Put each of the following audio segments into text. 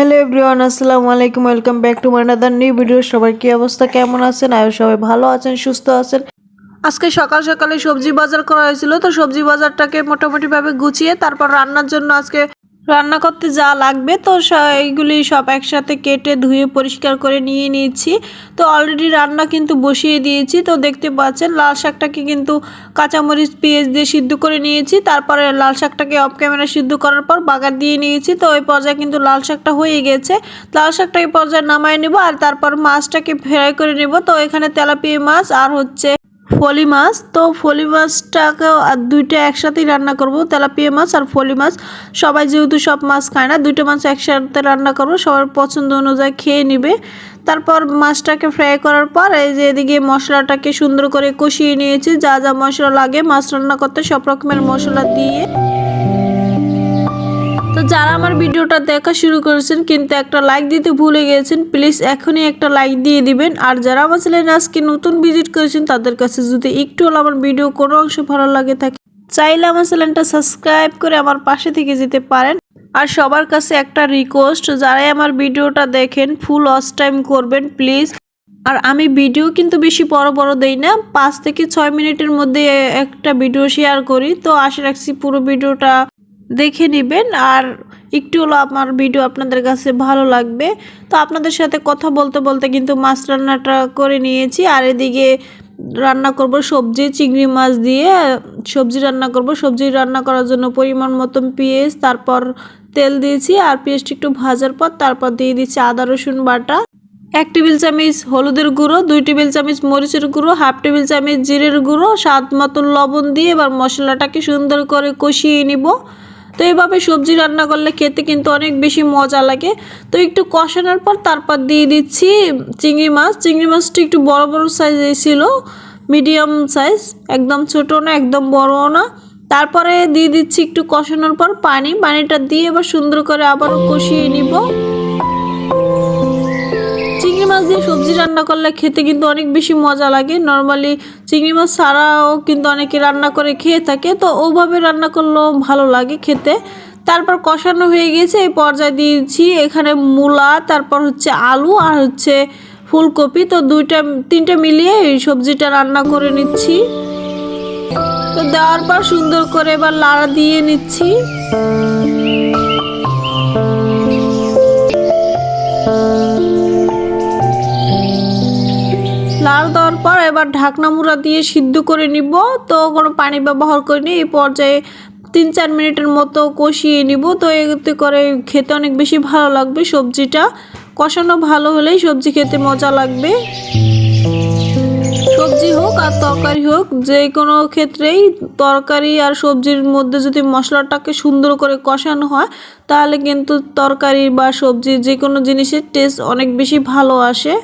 Everyone আসসালামু আলাইকুম welcome back to my another new video সবার কি অবস্থা, কেমন আছেন? আয়ো সবাই ভালো আছেন, সুস্থ আছেন? আজকে সকাল সকালে সবজি বাজার করা হয়েছিল, তো সবজি বাজারটাকে মোটামুটিভাবে গুছিয়ে তারপর রান্নার জন্য আজকে রান্না করতে যা লাগবে, তো এইগুলি সব একসাথে কেটে ধুয়ে পরিষ্কার করে নিয়ে নিয়েছি। তো অলরেডি রান্না কিন্তু বসিয়ে দিয়েছি, তো দেখতে পাচ্ছেন লাল শাকটাকে কিন্তু কাঁচামরিচ, পেঁয়াজ দিয়ে সিদ্ধ করে নিয়েছি। তারপরে লাল শাকটাকে অফ ক্যামেরা সিদ্ধ করার পর বাগার দিয়ে নিয়েছি, তো ওই পর্যায়ে কিন্তু লাল শাকটা হয়ে গেছে। লাল শাকটা এই পর্যায়ে নামায় নেব আর তারপর মাছটাকে ফ্রাই করে নেব। তো এখানে তেলাপিয়া মাছ আর হচ্ছে ফলি মাছ, তো ফলি মাছটাকেও আর দুইটা একসাথেই রান্না করব। তেলাপিয়া মাছ আর ফলি মাছ। সবাই যেহেতু সব মাছ খায় না, দুইটা মাছ একসাথে রান্না করব। সবার পছন্দ অনুযায়ী খেয়ে নিবে। তারপর মাছটাকে ফ্রাই করার পর এই যে এদিকে মশলাটাকে সুন্দর করে কষিয়ে নিয়েছি। যা যা মশলা লাগে, মাছ রান্না করতে সব রকমের মশলা দিয়ে যারা আমার ভিডিওটা দেখা শুরু করেছেন কিন্তু একটা লাইক দিতে ভুলে গেছেন প্লিজ এখনই একটা লাইক দিয়ে দিবেন। আর যারা আমার চ্যানেলে আজকে নতুন ভিজিট করেছেন, তাদের কাছে যদি একটু হলো আমার ভিডিও কোনো অংশ ভালো লাগে থাকে, চাইলে আমার চ্যানেলটা সাবস্ক্রাইব করে আমার পাশে থেকে যেতে পারেন। আর সবার কাছে একটা রিকোয়েস্ট যারাই আমার ভিডিওটা দেখেন ফুল ওয়াচ টাইম করবেন প্লিজ আর আমি ভিডিও কিন্তু বেশি বড় বড় দেই না, পাঁচ থেকে ছয় মিনিটের মধ্যে একটা ভিডিও শেয়ার করি। তো আশা রাখছি পুরো ভিডিওটা দেখে নেবেন। আর একটু হলো আমার ভিডিও আপনাদের কাছে ভালো লাগবে। তো আপনাদের সাথে কথা বলতে বলতে কিন্তু মাছ রান্নাটা করে নিয়েছি। আর এদিকে রান্না করব সবজি, চিংড়ি মাছ দিয়ে, সবজি রান্না করব। সবজি রান্না করার জন্য পরিমাণ মতন পেঁয়াজ, তারপর তেল দিয়েছি। আর পেঁয়াজটা একটু ভাজার পর তারপর দিয়ে দিচ্ছি আদা, রসুন বাটা। এক টেবিল চামচ হলুদের গুঁড়ো, দুই টেবিল চামচ মরিচের গুঁড়ো, হাফ টেবিল চামচ জিরের গুঁড়ো, স্বাদ মতন লবণ দিয়ে এবার মশলাটাকে সুন্দর করে কষিয়ে নিব। তো এভাবে সবজি রান্না করলে খেতে কিন্তু অনেক বেশি মজা লাগে। তো একটু কষানোর পর তারপর দিয়ে দিচ্ছি চিংড়ি মাছ। চিংড়ি মাছটি একটু বড় বড় সাইজে ছিল মিডিয়াম সাইজ একদম ছোটো না, একদম বড়ও না। তারপরে দিয়ে দিচ্ছি একটু কষানোর পর পানি। পানিটা দিয়ে এবার সুন্দর করে আবারও কষিয়ে নিব। মাছ দিয়ে সবজি রান্না করলে খেতে কিন্তু অনেক বেশি মজা লাগে। নর্মালি চিংড়ি মাছ ছাড়াও কিন্তু অনেকে রান্না করে খেয়ে থাকে, তো ওভাবে রান্না করলেও ভালো লাগে খেতে। তারপর কষানো হয়ে গেছে এই পর্যায়ে দিয়েছি এখানে মূলা, তারপর হচ্ছে আলু আর হচ্ছে ফুলকপি। তো দুইটা, তিনটা মিলিয়ে এই সবজিটা রান্না করে নিচ্ছি। তো দেওয়ার পর সুন্দর করে এবার লাড়া দিয়ে নিচ্ছি। লাল দেওয়ার পর এবার ঢাকনা মুড়া দিয়ে সিদ্ধ করে নিব। তো কোনো পানি ব্যবহার করিনি, এই পর্যায়ে তিন চার মিনিটের মতো কষিয়ে নিব। তো এতে করে খেতে অনেক বেশি ভালো লাগবে সবজিটা। কষানো ভালো হলেই সবজি খেতে মজা লাগবে। সবজি হোক আর তরকারি হোক, যে কোনো ক্ষেত্রেই তরকারি আর সবজির মধ্যে যদি মশলাটাকে সুন্দর করে কষানো হয়, তাহলে কিন্তু তরকারি বা সবজি যে কোনো জিনিসের টেস্ট অনেক বেশি ভালো আসে।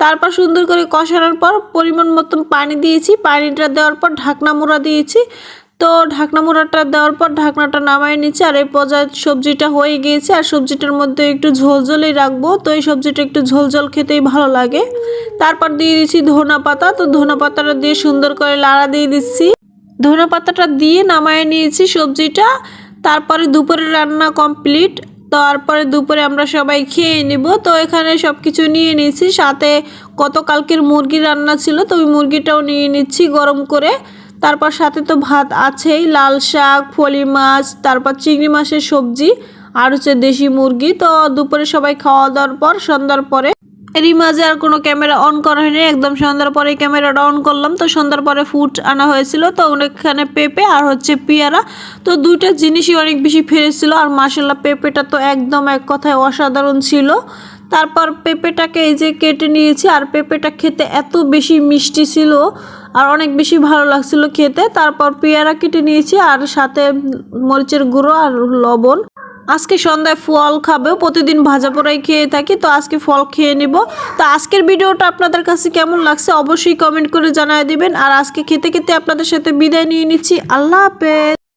তারপর সুন্দর করে কষানোর পর পরিমাণ মতন পানি দিয়েছি, পানিটা দেওয়ার পর ঢাকনা মোড়া দিয়েছি। তো ঢাকনা মোড়াটা দেওয়ার পর ঢাকনাটা নামায় নিচ্ছি আর এই পর্যায়ে সবজিটা হয়ে গিয়েছে আর সবজিটার মধ্যে একটু ঝোলঝোলই রাখব। তো এই সবজিটা একটু ঝোলঝোল খেতেই ভালো লাগে। তারপর দিয়ে দিচ্ছি ধনা পাতা। তো ধনা পাতাটা দিয়ে সুন্দর করে লাড়া দিয়ে দিচ্ছি। ধনা পাতাটা দিয়ে নামায় নিয়েছি সবজিটা। তারপরে দুপুরের রান্না কমপ্লিট। তারপরে দুপুরে আমরা সবাই খেয়ে নিব। তো এখানে সব কিছু নিয়ে নিয়েছি। সাথে কত কালকের মুরগি রান্না ছিল, তো ওই মুরগিটাও নিয়ে নিচ্ছি গরম করে। তারপর সাথে তো ভাত আছেই, লাল শাক, ফলি মাছ, তারপর চিংড়ি মাছের সবজি, আর হচ্ছে দেশি মুরগি। তো দুপুরে সবাই খাওয়া দাওয়ার পর, সন্ধ্যার পরে এরই মাঝে আর কোনো ক্যামেরা অন করা হয়নি। একদম সন্ধ্যার পরে ক্যামেরাটা অন করলাম। তো সন্ধ্যার পরে ফুড আনা হয়েছিল। তো ওখানে পেঁপে আর হচ্ছে পেয়ারা। তো দুইটা জিনিসই অনেক বেশি ফেরেছিল আর মাসাল্লাহ পেঁপেটা তো একদম এক কথায় অসাধারণ ছিল। তারপর পেঁপেটাকে এই যে কেটে নিয়েছি। আর পেঁপেটা খেতে এত বেশি মিষ্টি ছিল। আর অনেক বেশি ভালো লাগছিল খেতে। তারপর পেয়ারা কেটে নিয়েছি। আর সাথে মরিচের গুঁড়ো আর লবণ। আজকে সন্ধ্যায় ফল খাবে, প্রতিদিন ভাজা পোড়াই খেয়ে থাকি, তো আজকে ফল খেয়ে নিব। তো আজকের ভিডিওটা আপনাদের কাছে কেমন লাগছে অবশ্যই কমেন্ট করে জানিয়ে দিবেন। আর আজকে খেতে খেতে আপনাদের সাথে বিদায় নিয়ে নিচ্ছি। আল্লাহ হাফেজ।